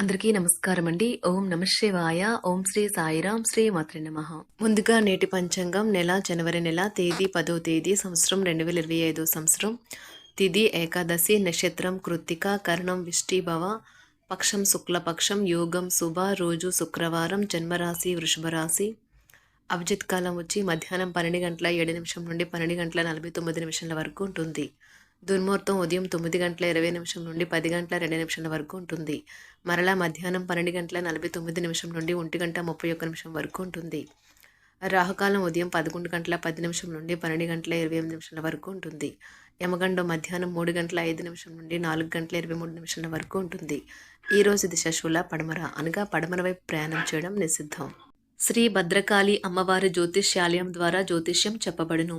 అందరికీ నమస్కారం అండి ఓం నమ శివాయ. ఓం శ్రీ సాయిరాం శ్రీ మాత్రి నమ. ముందుగా నేటి పంచాంగం నెల జనవరి నెల తేదీ పదో తేదీ సంవత్సరం రెండు వేల ఇరవై ఐదో సంవత్సరం. తిథి ఏకాదశి నక్షత్రం కృత్తిక కర్ణం విష్టిభవ పక్షం శుక్లపక్షం యోగం శుభ రోజు శుక్రవారం జన్మరాశి వృషభరాశి. అభిజిత్ కాలం వచ్చి మధ్యాహ్నం పన్నెండు గంటల ఏడు నిమిషం నుండి పన్నెండు గంటల నలభై తొమ్మిది నిమిషాల వరకు ఉంటుంది. దుర్ముహూర్తం ఉదయం తొమ్మిది గంటల ఇరవై నిమిషం నుండి పది గంటల రెండు నిమిషాల వరకు ఉంటుంది. మరలా మధ్యాహ్నం పన్నెండు గంటల నలభై తొమ్మిది నిమిషం నుండి ఒంటి గంట ముప్పై ఒక్క నిమిషం వరకు ఉంటుంది. రాహుకాలం ఉదయం పదకొండు గంటల పది నిమిషం నుండి పన్నెండు గంటల ఇరవై ఎనిమిది నిమిషాల వరకు ఉంటుంది. యమగండం మధ్యాహ్నం మూడు గంటల ఐదు నిమిషం నుండి నాలుగు గంటల ఇరవై మూడు నిమిషాల వరకు ఉంటుంది. ఈరోజు రోజు దిశ శూల పడమర అనగా పడమర వైపు ప్రయాణం చేయడం నిషిద్ధం. శ్రీ భద్రకాళి అమ్మవారి జ్యోతిష్యాలయం ద్వారా జ్యోతిష్యం చెప్పబడును.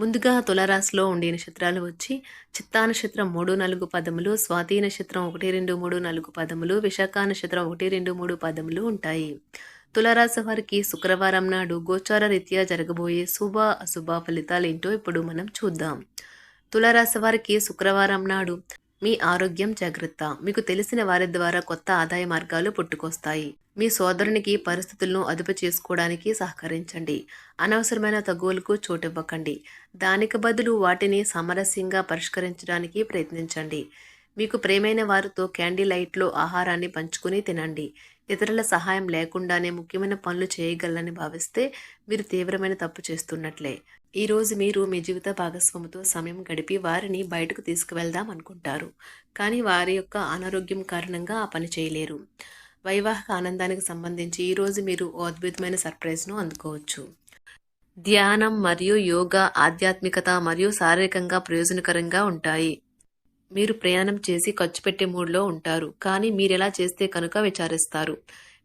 ముందుగా తులరాశిలో ఉండే నక్షత్రాలు వచ్చి చిత్తా నక్షత్రం మూడు నాలుగు పదములు స్వాతి నక్షత్రం ఒకటి రెండు మూడు నాలుగు పదములు విశాఖ నక్షత్రం ఒకటి రెండు మూడు పదములు ఉంటాయి. తులరాశి వారికి శుక్రవారం నాడు గోచార రీత్యా జరగబోయే శుభ అశుభ ఫలితాలు ఏంటో ఇప్పుడు మనం చూద్దాం. తులరాశి వారికి శుక్రవారం నాడు మీ ఆరోగ్యం జాగ్రత్త. మీకు తెలిసిన వారి ద్వారా కొత్త ఆదాయ మార్గాలు పుట్టుకొస్తాయి. మీ సోదరునికి పరిస్థితులను అదుపు చేసుకోవడానికి సహకరించండి. అనవసరమైన తగువులకు చోటివ్వకండి. దానికి బదులు వాటిని సామరస్యంగా పరిష్కరించడానికి ప్రయత్నించండి. మీకు ప్రేమైన వారితో క్యాండీ లైట్లో ఆహారాన్ని పంచుకుని తినండి. ఇతరుల సహాయం లేకుండానే ముఖ్యమైన పనులు చేయగలరని భావిస్తే మీరు తీవ్రమైన తప్పు చేస్తున్నట్లే. ఈరోజు మీరు మీ జీవిత భాగస్వామితో సమయం గడిపి వారిని బయటకు తీసుకువెళ్దాం అనుకుంటారు. కానీ వారి యొక్క అనారోగ్యం కారణంగా ఆ పని చేయలేరు. వైవాహిక ఆనందానికి సంబంధించి ఈరోజు మీరు ఓ అద్భుతమైన సర్ప్రైజ్ను అందుకోవచ్చు. ధ్యానం మరియు యోగా ఆధ్యాత్మికత మరియు శారీరకంగా ప్రయోజనకరంగా ఉంటాయి. మీరు ప్రయాణం చేసి ఖర్చు పెట్టే మూడ్లో ఉంటారు. కానీ మీరెలా చేస్తే కనుక విచారిస్తారు.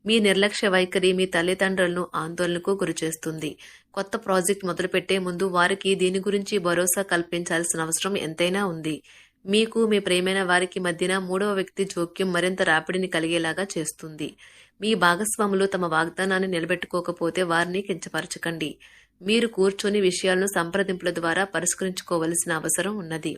మీ నిర్లక్ష్య వైఖరి మీ తల్లిదండ్రులను ఆందోళనకు గురిచేస్తుంది. కొత్త ప్రాజెక్ట్ మొదలుపెట్టే ముందు వారికి దీని గురించి భరోసా కల్పించాల్సిన అవసరం ఎంతైనా ఉంది. మీకు మీ ప్రేమైన వారికి మధ్యన మూడవ వ్యక్తి జోక్యం మరింత రాపిడిని కలిగేలాగా చేస్తుంది. మీ భాగస్వాములు తమ వాగ్దానాన్ని నిలబెట్టుకోకపోతే వారిని కించపరచకండి. మీరు కూర్చొని విషయాలను సంప్రదింపుల ద్వారా పరిష్కరించుకోవలసిన అవసరం ఉన్నది.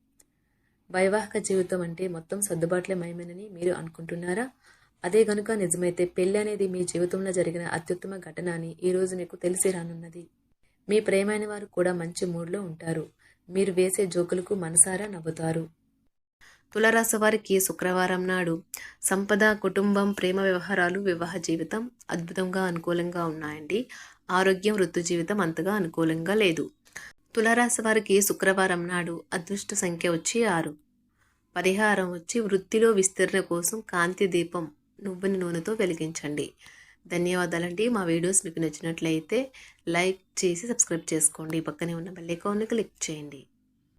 వైవాహిక జీవితం అంటే మొత్తం సర్దుబాట్లే మయమేనని మీరు అనుకుంటున్నారా? అదే గనుక నిజమైతే పెళ్ళి అనేది మీ జీవితంలో జరిగిన అత్యుత్తమ ఘటన అని ఈరోజు మీకు తెలిసి రానున్నది. మీ ప్రేమైన వారు కూడా మంచి మూడ్లో ఉంటారు. మీరు వేసే జోకులకు మనసారా నవ్వుతారు. తులరాశి వారికి శుక్రవారం నాడు సంపద కుటుంబం ప్రేమ వ్యవహారాలు వివాహ జీవితం అద్భుతంగా అనుకూలంగా ఉన్నాయండి. ఆరోగ్యం వృత్తి జీవితం అంతగా అనుకూలంగా లేదు. తులరాశి వారికి శుక్రవారం నాడు అదృష్ట సంఖ్య వచ్చి ఆరు. పరిహారం వచ్చి వృత్తిలో విస్తరణ కోసం కాంతి దీపం నువ్వుని నూనెతో వెలిగించండి. ధన్యవాదాలండి. మా వీడియోస్ మీకు నచ్చినట్లయితే లైక్ చేసి సబ్స్క్రైబ్ చేసుకోండి. పక్కనే ఉన్న బెల్ ఐకాన్ని క్లిక్ చేయండి.